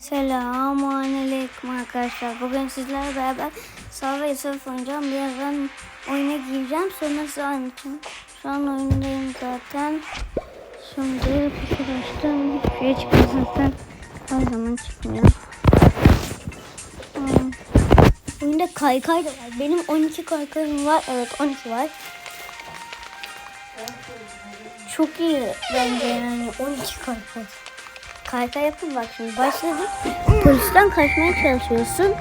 Selamünaleyküm arkadaşlar. Bugün sizlerle beraber ve sırf oynayacağım. Birazdan oyuna gireceğim. Sonra size anlatacağım. Şu an oyundayım zaten. Şimdi fikir açtım. Şuraya çıkıyor zaten. Her zaman çıkmıyor. Hmm. Oyunda kaykay da var. Benim 12 kaykayım var. Evet 12 var. Çok iyi bence yani 12 kaykay. Kaykay yapın bak şimdi başladık. Polisten kaçmaya çalışıyorsun.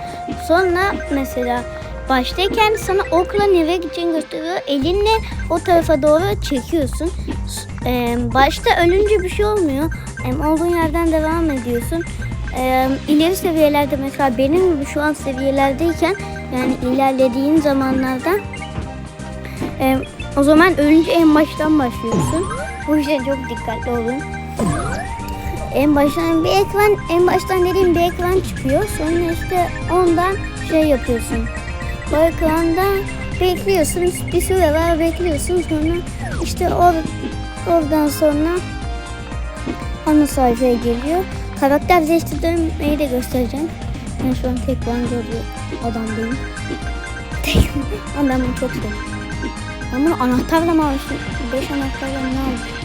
Sonra mesela baştayken sana okla nereye gideceğini gösteriyor. Elinle o tarafa doğru çekiyorsun. S- e, başta ölünce bir şey olmuyor. E, olduğun yerden devam ediyorsun. E, ileri seviyelerde mesela benim gibi şu an seviyelerdeyken yani ilerlediğin zamanlarda e, o zaman ölünce en baştan başlıyorsun. Bu yüzden çok dikkatli olun. En baştan bir ekran, en baştan dediğim bir ekran çıkıyor. Sonra işte ondan şey yapıyorsun. O ekranda bekliyorsun. Bir süre var bekliyorsun. Sonra işte or, oradan sonra ana sayfaya geliyor. Karakter değiştirmeyi de göstereceğim. Ben şu an tek görüyor adamdayım. Tek ama ben bunu çok seviyorum. Ama anahtarla mı almışım? Beş anahtarla ne almışım?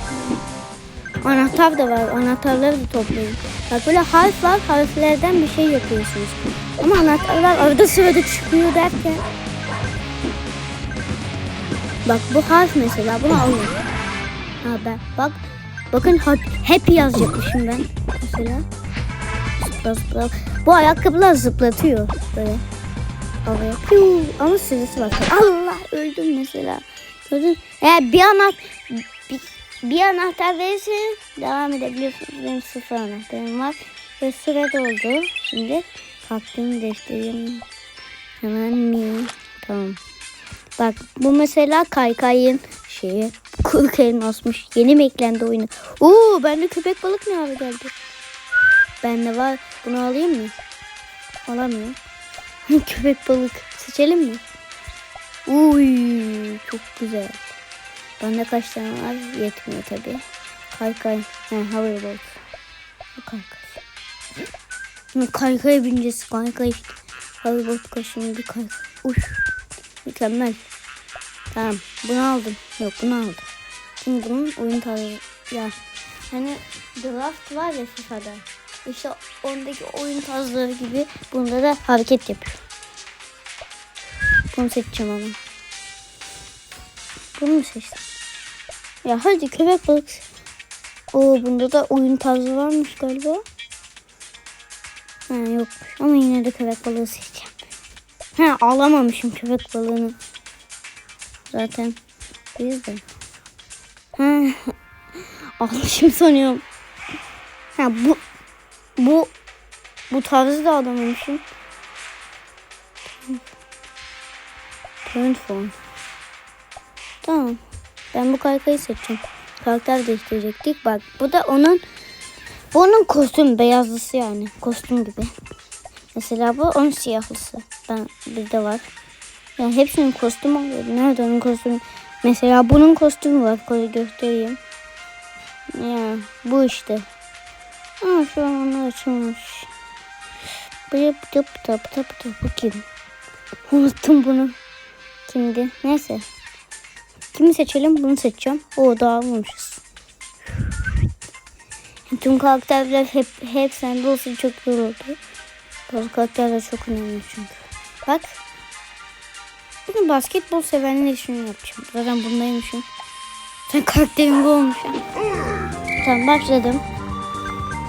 Anahtar da var. Anahtarları da toplayın. Bak böyle harf var. Harflerden bir şey yapıyorsunuz. Ama anahtarlar arada sırada çıkıyor derken. Bak bu harf mesela. Bunu alın. Ha ben bak. Bakın hep, yazacakmışım ben. Mesela. Zıpla zıpla. Bu ayakkabılar zıplatıyor. Böyle. Havaya. Piu. Ama süresi var. Allah öldüm mesela. Gördün. Eğer bir anahtar bir, anahtar verirseniz devam edebilirsiniz. Benim sıfır anahtarım var. Ve süre doldu. Şimdi kalktığımı değiştireyim. Hemen mi? Tamam. Bak bu mesela kaykayın şeyi. Kırk elmasmış. Yeni mi eklendi oyuna? Oo bende köpek balık ne abi geldi? Bende var. Bunu alayım mı? Alamıyorum. köpek balık. Seçelim mi? Uy çok güzel. Bende kaç tane var? Yetmiyor tabi. Kaykay. He havaya bak. Kaykay. Kaykaya. Kaykay. Havaya bak şimdi bir kaykay. Uş. Mükemmel. Tamam. Bunu aldım. Yok bunu aldım. Şimdi bunun oyun tarzı. Ya. Hani draft var ya FIFA'da. İşte ondaki oyun tarzları gibi bunda da hareket yapıyor. Bunu seçeceğim ama. Bunu seçtim? Ya hadi köpek balık. Oo bunda da oyun tarzı varmış galiba. Ha yokmuş ama yine de köpek balığı seçeceğim. Ha alamamışım köpek balığını. Zaten bu yüzden. Ha almışım sanıyorum. Ha bu bu bu tarzı da alamamışım. Turn phone. Tamam. Ben bu kaykayı seçeceğim. Karakter değiştirecektik. Bak bu da onun bu onun kostüm beyazlısı yani. Kostüm gibi. Mesela bu onun siyahlısı. Ben bizde var. Yani hepsinin kostümü oluyor. Nerede onun kostümü? Mesela bunun kostümü var. Koyu göstereyim. Ya bu işte. Aa şu an onlar açılmış. Bıp tıp tıp tıp tıp bu kim? Unuttum bunu. Kimdi? Neyse. Kimi seçelim? Bunu seçeceğim. O da almamışız. Tüm karakterler hep hep sende olsa çok zor oldu. Bazı karakterler çok önemli çünkü. Bak. Bugün basketbol sevenler için yapacağım. Zaten bundaymışım. Sen karakterin bu olmuş. Tamam başladım.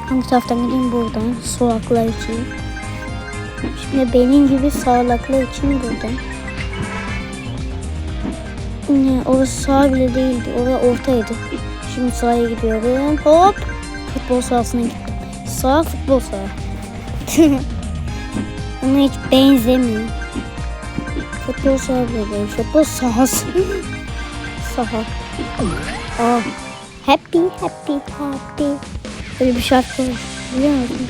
Hangi taraftan gideyim buradan? Solaklar için. Şimdi benim gibi sağlaklar için buradan. Ne, orası sağ bile değildi. Orası ortaydı. Şimdi sahaya gidiyorum. Hop. Futbol sahasına gittim. Sağ futbol sahası. Ama hiç benzemiyor. Futbol sahası değil. Futbol sahası. Saha. Aa. Happy, happy, happy. Böyle bir şarkı var. Biliyor musun?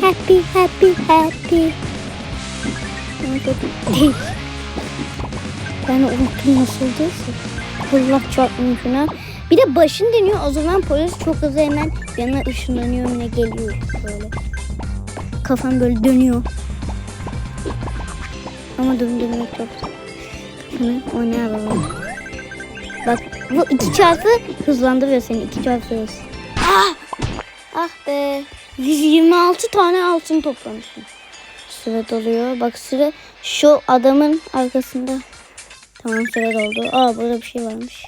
Happy, happy, happy. Değil. Ben unuttum nasıl değilse. Allah çarpmıyor şuna. Bir de başın deniyor. O zaman polis çok hızlı hemen yanına ışınlanıyor yine geliyor böyle. kafan böyle dönüyor. Ama döndürmek çok. Kafanı oynayalım. Bak bu iki çarpı hızlandırıyor seni. iki çarpı hız. Ah! Ah be. 126 tane altın toplamışım. Süre doluyor. Bak süre şu adamın arkasında. Tamam süre doldu. Aa burada bir şey varmış.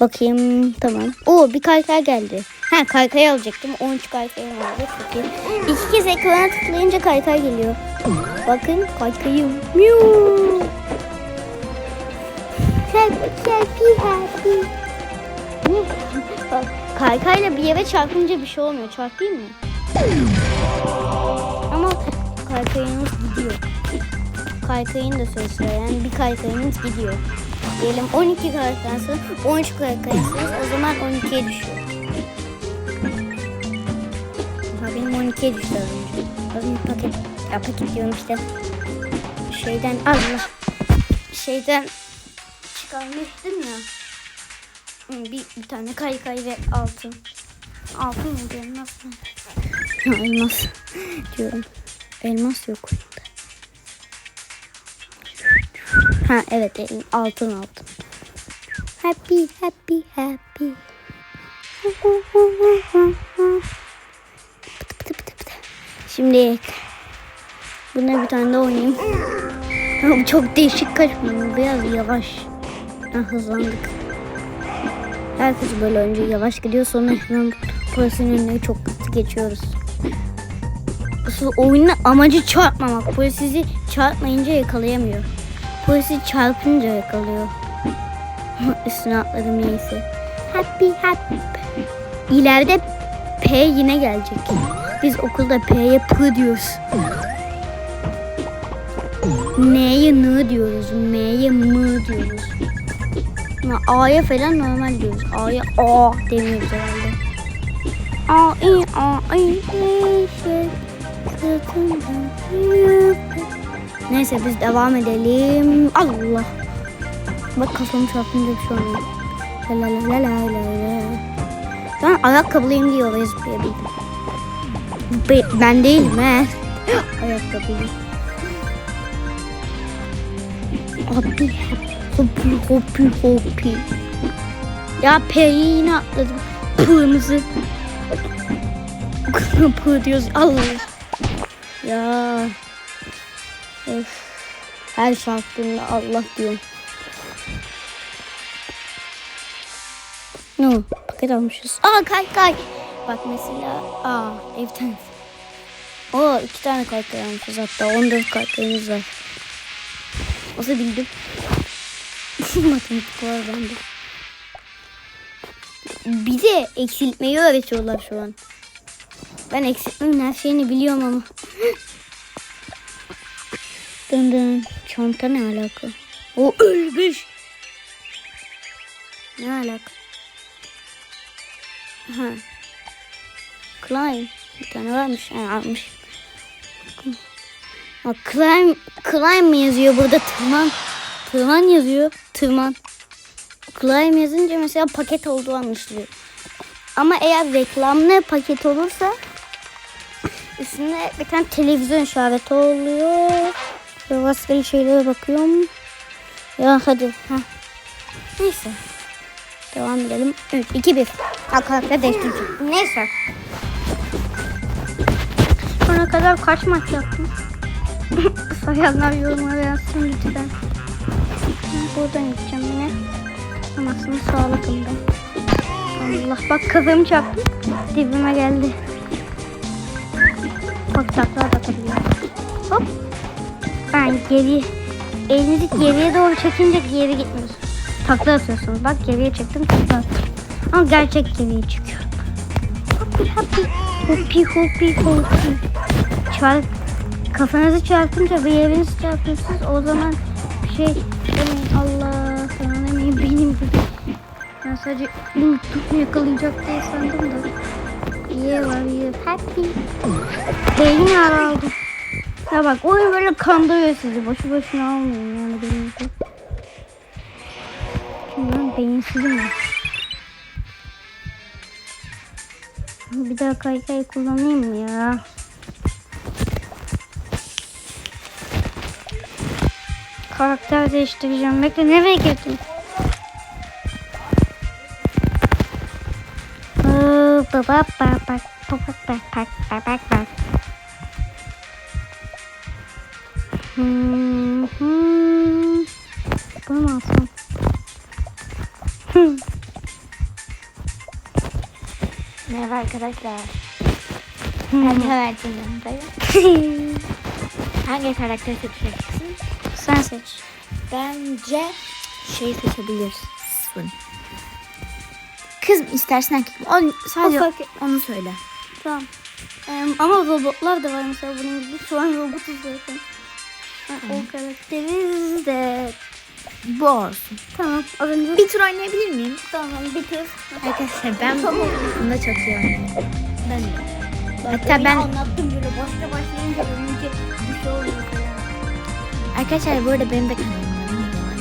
Bakayım tamam. Oo bir kaykay geldi. Ha kaykay alacaktım. 13 kaykayım vardı. İyi. İki kez ekrana tıklayınca kaykay geliyor. Bakın kaykayım. Miu. Happy happy happy. Kaykayla bir yere çarpınca bir şey olmuyor. Çarpayım mı? Ama kaykayınız gidiyor. Kaykayın da sıra yani bir kaykayınız gidiyor. Diyelim 12 kaykaysınız, 13 kaykaysınız o zaman 12'ye düşüyor. Ha benim 12'ye düştü az önce. Az önce paket, ya paket diyorum işte. Şeyden Allah. Şeyden çıkarmıştım ya. Hı, Bir, bir tane kaykay ve altın. Altın mı diyorum nasıl? Elmas diyorum. Elmas yok. Ha evet altın altın. Happy happy happy. Şimdi buna bir tane de oynayayım. Çok değişik kaçmıyor. Biraz yavaş. Ha, hızlandık. Herkes böyle önce yavaş gidiyor sonra hemen polisin önüne çok hızlı geçiyoruz. Asıl oyunun amacı çarpmamak. Polis sizi çarpmayınca yakalayamıyor. Polisi çarpınca yakalıyor. Üstüne atladım neyse. Happy happy. İleride P yine gelecek. Biz okulda P'ye P diyoruz. N'ye N diyoruz. M'ye M diyoruz. A'ya falan normal diyoruz. A'ya A demiyoruz herhalde. A, I, A, I, I, şey, sırtımda yük. Neyse biz devam edelim. Allah. Bak kafamı çarpınca bir şey. La la la la la la. Ben ayakkabılıyım oraya zıplayabildim. Be- ben değilim he. Ayakkabılıyım. Hopi hopi hopi hopi. Ya P'yi yine atladım. P'ımızı. P diyoruz. Allah. Ya. Her şarkında Allah diyorum. Ne o? Paket almışız. Aa kay kay. Bak mesela. Aa evden. Oo iki tane kaykay almışız hatta 14 kaykayımız var. Nasıl bildim? Matematik var bende. Bir de eksiltmeyi öğretiyorlar şu an. Ben eksiltmenin her şeyini biliyorum ama. dın dın. Çanta ne alaka? O ölmüş. Ne alaka? Ha. Climb. Bir tane varmış. Ha, almış. Ha, climb, climb yazıyor burada? Tırman. Tırman yazıyor. Tırman. Climb yazınca mesela paket olduğu anlaşılıyor. Ama eğer reklamlı paket olursa üstünde bir tane televizyon işareti oluyor. Ve rastgele şeylere bakıyorum. Ya hadi. Ha. Neyse. Devam edelim. 3, 2, 1. Arkadaşlar değiştireceğim. Neyse. Sonra kadar kaç maç yaptım? Sayanlar yorumlara yazsın lütfen. Ben buradan gideceğim yine. Anasını sağlıkımda. Allah bak kafamı çarptım. Dibime geldi. Bak takla atabiliyor. Hop. Ben geri elinizi geriye doğru çekince geri gitmiyorsun. Takla atıyorsunuz. Bak geriye çektim takla. Ama gerçek geriye çıkıyorum. Hopi hopi. Hopi hopi hopi. Çarp. Kafanızı çarpınca ve yerinizi çarpıyorsunuz. O zaman bir şey. Allah sana demeyin benim gibi. Ben sadece unuttum yakalayacak diye sandım da. Var iyi. Happy. Beyin aldı. Ya bak oyun böyle kandırıyor sizi. Boşu boşuna almayın yani benim için. Şimdi ben beyinsizim ya. Bir daha kaykay kullanayım ya. Karakter değiştireceğim. Bekle nereye girdin? Bak bak bak bak bak bak bak bak bak Bunu alsam? Merhaba arkadaşlar. Ben de verdim yanındayım. Hangi karakteri seçeceksin? Sen seç. Bence şey seçebilirsin. Kız mı istersin erkek mi? O, sadece O onu söyle. Tamam. Ee, ama robotlar da var mesela bunun gibi. Şu an robotuz zaten. O karakteriz de. Bu olsun. Tamam. Az önce Bir tur oynayabilir miyim? tamam bitir. Arkadaşlar ben Tamam. bunda çok iyi oynuyorum. Ben de. Hatta ben anlattım böyle başta başlayınca benimki bir şey oluyor arkadaşlar bu arada benim de kanalım var.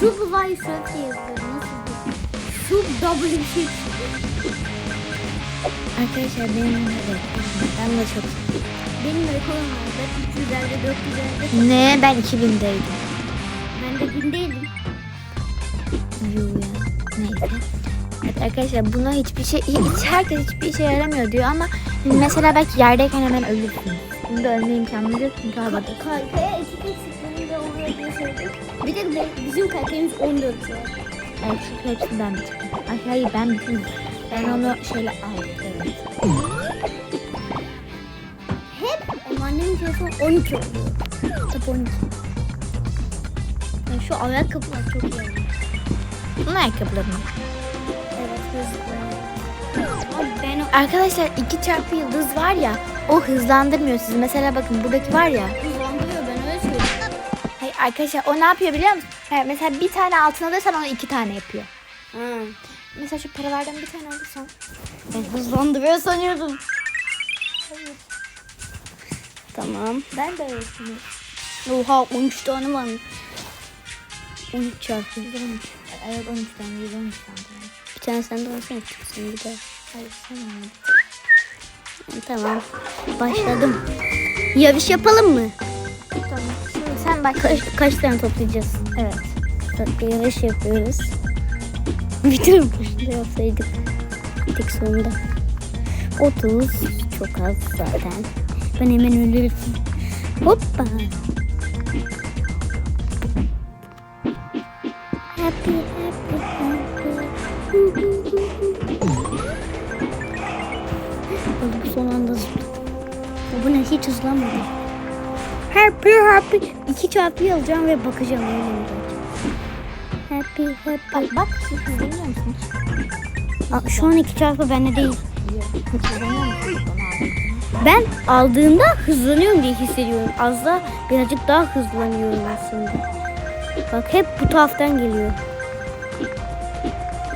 Subway Surf diye yazılır. Nasıl bu? Sub W. Arkadaşlar benim de ben de çok Benim rekorum var. Ben 300'lerde 400'lerde. Ne ben 2000'deydim. Ben de bindeydim. Yuh ya. Neyse. Evet arkadaşlar buna hiçbir şey, hiç herkes hiçbir işe yaramıyor diyor ama mesela belki yerdeyken hemen ölürsün. Bunda ölme imkanımız yok çünkü havada. Kaykaya iki da oluyor diye söyledim. Bir de bu- bizim kaykayımız 14 lira. Evet çünkü hepsini ben bitirdim. Ay hayır ben bitirdim. Ben onu şeyle aldım. Evet. Telefonu 12 oluyor. Hep 12. Yani şu ayakkabılar çok iyi. Bunun ayakkabıları mı? Evet hızlı. Ben Arkadaşlar iki çarpı yıldız var ya o hızlandırmıyor sizi. Mesela bakın buradaki var ya. hızlandırıyor ben öyle söyleyeyim. Hayır arkadaşlar o ne yapıyor biliyor musun? Ha, mesela bir tane altın alırsan onu iki tane yapıyor. Ha. Mesela şu paralardan bir tane alırsan. Ben hızlandırıyor sanıyordum. Tamam. Ben de öyle düşünüyorum. Oha 13 tane var mı? 13 çarpı. Evet 13 tane, 113 tane. Bir tane sen de alsana çıksın bir de. Hayır sen anladın. Tamam. Başladım. Yarış yapalım mı? Tamam. Şimdi sen bak. Kaç, kaç tane toplayacağız? Evet. Yarış yapıyoruz. Bütün başında yapsaydık. Tek sonunda. 30 çok az zaten. Ben hemen ölürüm. Hoppa. Happy happy happy. Oğlum son anda zıpladım. Bu ne hiç hızlanmadı. Happy happy. İki çarpıyı alacağım ve bakacağım. Happy happy. Bak bak. Hızlanıyor musunuz? Aa, şu an iki çarpı bende değil. Hızlanıyor? Ben aldığımda hızlanıyorum diye hissediyorum. Az da birazcık daha hızlanıyorum aslında. Bak hep bu taraftan geliyor.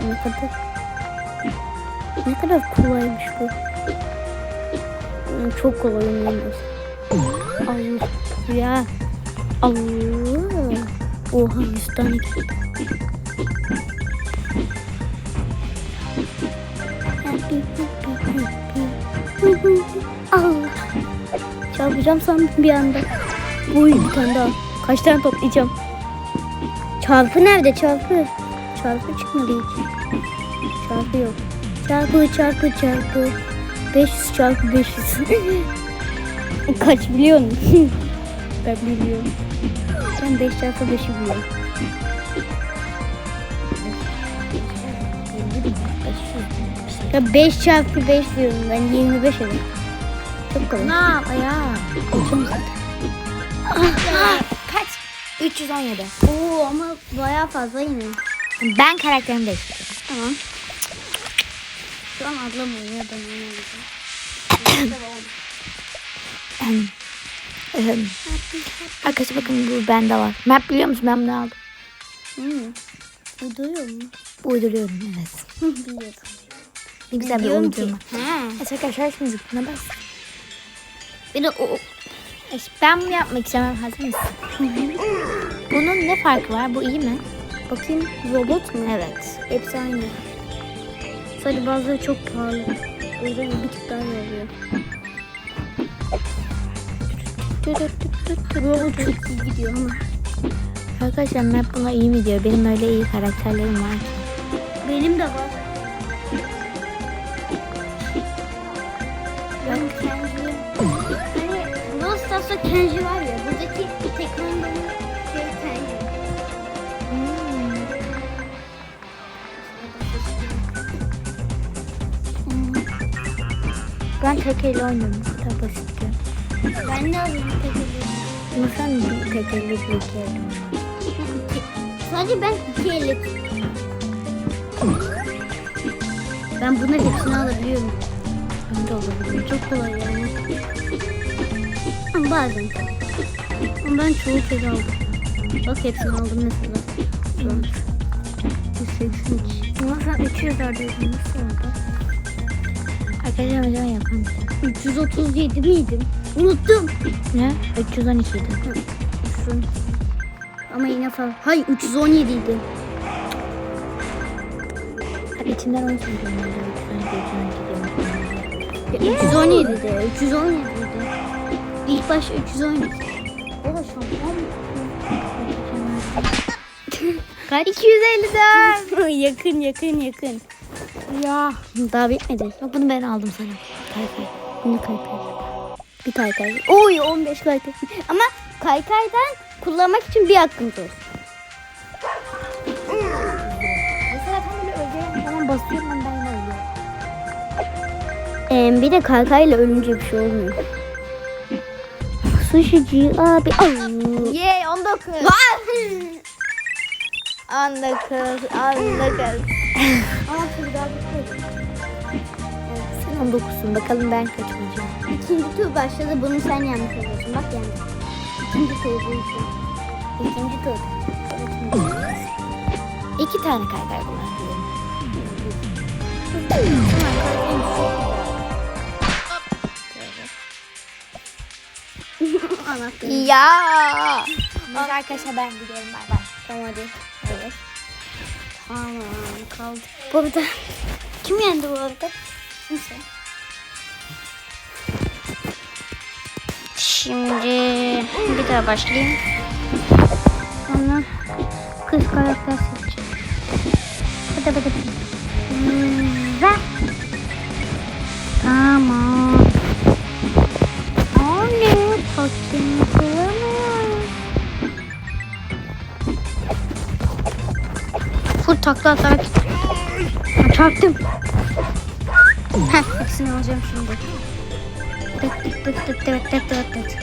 Ne kadar ne kadar kolaymış bu. Hmm, Çok kolay oynuyoruz. Allah ya. Allah. Oha 100 tane. Happy, happy, Çarpacağım sandım bir anda. Uy bir tane daha. Kaç tane toplayacağım? Çarpı nerede çarpı? Çarpı çıkmadı hiç. Çarpı yok. Çarpı çarpı çarpı. 500 çarpı 500. Kaç biliyor musun? ben biliyorum. Ben 5 çarpı 5'i biliyorum. Ya 5 çarpı 5 diyorum ben 25 eder. Çok kolay. Ne yap ya? Kaçım zaten. Kaç? 317. Oo ama bayağı fazla yine. Ben karakterimi değiştiriyorum. Tamam. Şu an ablam oynuyor ben. Ehem. Arkadaşlar bakın bu bende var. Map biliyor musun? Ben bunu aldım. Hmm. Bu duyuyor mu? Uyduruyorum evet. Biliyordum. Ne güzel bir Diyorum ki. Ha. Evet arkadaşlar şimdi zıplına bas. Bir de o İşte ben bunu yapmak istemem. Hazır mısın? Bunun ne farkı var? Bu iyi mi? bakayım robot mu? Evet. Hepsi aynı. Sadece bazıları çok pahalı. O yüzden bir tık daha oluyor. Yolu çok iyi gidiyor ama. Arkadaşlar map buna iyi mi diyor? Benim öyle iyi karakterlerim var ki. Benim de var. Kenji var ya. Buradaki tek oynadığım şey Kenji. Ben tek elle oynuyorum. Basit. Ben de alayım tek. Ama sen bir tek elle bir iki elle. Sadece ben iki elle. Ben bunların hepsini alabiliyorum. Ben de olabilir. Çok kolay yani. Bazen. Ama ben çoğu kez aldım. Bak hepsini aldım mesela. Şu an. 183. Ama sen 300 arıyordun. Nasıl oldu? Arkadaşlar zaman yapalım. 337 miydim? Unuttum. Ne? 312 idi. Unuttum. Ama yine fazla. Hayır 317 idi. Hadi içinden 10 söylüyorum. Ben de 312 diyorum. 317 de. 317 idi. İlk başta 317. O da şampiyon mu? Kaç? 254. yakın yakın yakın. Ya. Daha bitmedi. Yok bunu ben aldım sana. Kaykay. Bunu kaykay. Bir kaykay. Oy 15 kaykay. Ama kaykaydan kullanmak için bir hakkımız olsun. Mesela tam böyle falan basıyorum ben yine ölüyorum. Ee, bir de kaykayla ölünce bir şey olmuyor. Sushici abi. Yay 19. 19. 19. Ama tur daha bitmedi. Sen 19'sun bakalım ben kaç olacağım. İkinci tur başladı. Bunu sen yanlış oluyorsun. Bak yandın. İkinci tur bu. İkinci tur. İki tane kaykay kullanıyorum. Anahtarı. Ya. Neyse arkadaşlar ben gidiyorum bay bay. Tamam hadi. Evet. Tamam kaldı. Bu arada kim yendi bu arada? Kimse. Şimdi bir daha başlayayım. Sonra kız karakter seçeceğim. Hadi hadi hadi. Hmm, tamam. Takla atarak Ha, çarptım. Heh, ikisini alacağım şimdi. Tık tık tık tık tık tık tık tık.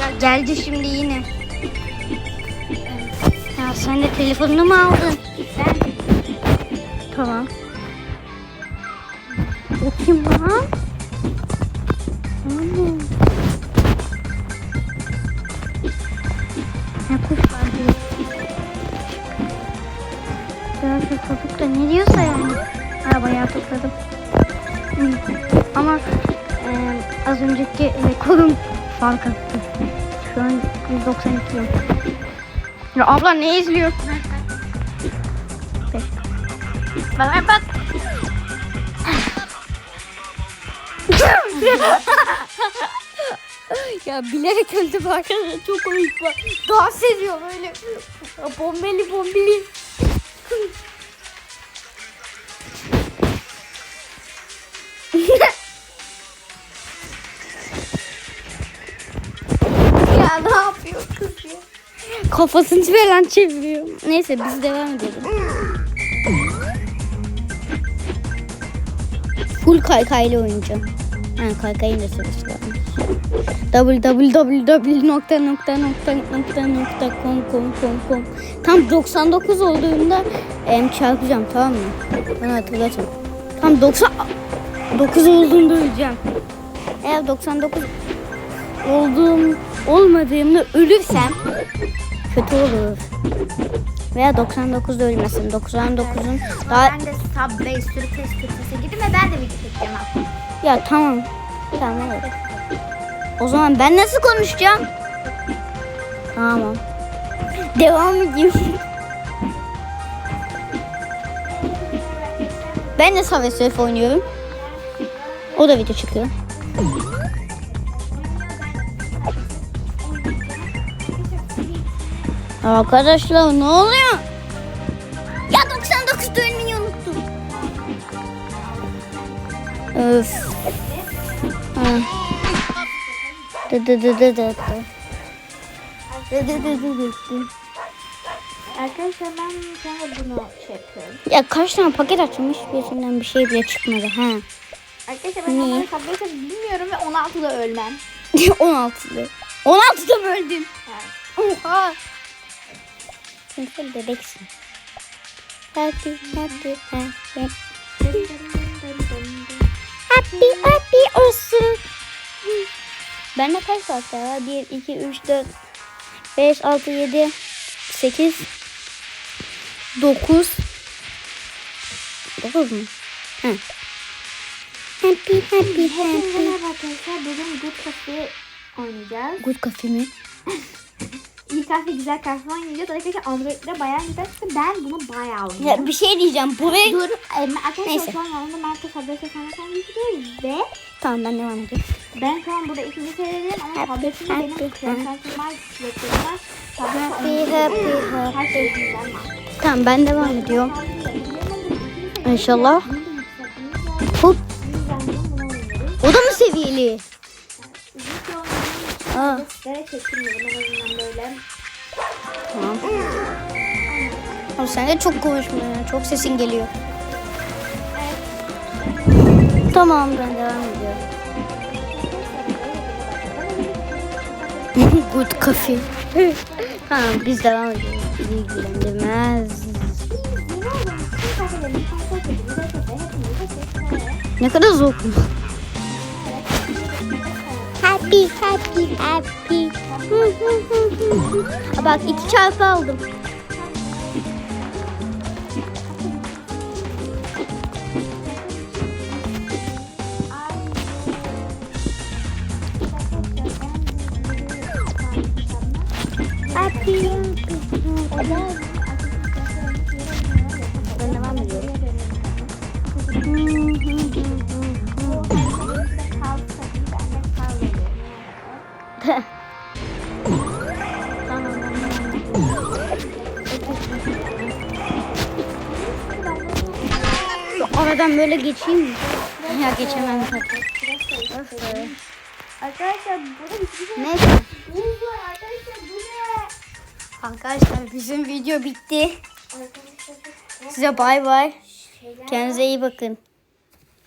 Ya geldi şimdi yine. Ya sen de telefonunu mu aldın? Ben. Tamam. O kim lan? Anne. Fark attı. Şu an 192 yok. Ya abla ne izliyorsun? Bak. Bak bak. ya bilerek öldüm arkadaşlar çok komik var. Dans ediyor böyle. Bombeli bombeli. Kafasını falan çeviriyor. Neyse biz devam edelim. Full kaykayla oynayacağım. Ha kaykayın da sırası var. www.com.com.com Tam 99 olduğunda em, çarpacağım tamam mı? Bana hatırlatın. Tam 99 olduğunda öleceğim. Eğer 99 olduğum olmadığımda ölürsem kötü olur. Veya 99'da ölmesin. 99'un daha Ben de Subway sürpriz sürprize gidip ve ben de video çekeceğim ya tamam. Tamam evet. O zaman ben nasıl konuşacağım? Tamam. Devam edeyim. Ben de Subway Surf oynuyorum. O da video çıkıyor. Arkadaşlar ne oluyor? Ya 99 dönmeyi unuttum. Öf. Dı dı dı dı dı dı. Dı dı. Arkadaşlar ben sonra bunu yapıyorum. Ya kaç tane paket açmış birisinden bir şey bile çıkmadı ha. Arkadaşlar ben Niye? onları bilmiyorum ve 16'da ölmem. 16'lı. 16'da mı öldün? Evet. Oha. Çünkü sen bebeksin. Happy happy happy. Happy happy olsun. Bende kaç saat var? 1, 2, 3, 4, 5, 6, 7, 8, 9. 9 mu? Hı. Happy happy Hepinize happy. merhaba arkadaşlar. Bugün Good Coffee oynayacağız. Good coffee mi? İyi kahve güzel kahve oynayacağız. Arkadaşlar Android'de bayağı güzel. Ben bunu bayağı oynayacağım. Ya bir şey diyeceğim. Buraya... Dur, e, arkadaşlar Neyse. şu an yanımda Marka Fabrika Sanat'tan geçiyor ve Tamam ben devam edeyim. ben şu an burada ikinci serideyim ama Happy, tabletimde benim kreasyonum var, Happy, happy, happy. Tamam ben devam ediyorum. İnşallah. Hop. O da mı seviyeli? Aa. Böyle. Tamam. Ama sen de çok konuşma ya. Çok sesin geliyor. Tamam ben devam ediyorum. Good coffee. tamam biz devam ediyoruz. İlgilendirmez. Ne kadar zor. Happy happy happy. Bak iki çarpı aldım. Happy Ben böyle geçeyim mi? Ya geçemem zaten. Arkadaşlar burada bir şey Neyse. Arkadaşlar bu ne? Arkadaşlar bizim video bitti. Arkadaşlar Size bay bay. Kendinize iyi bakın.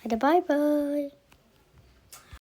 Hadi bay bay.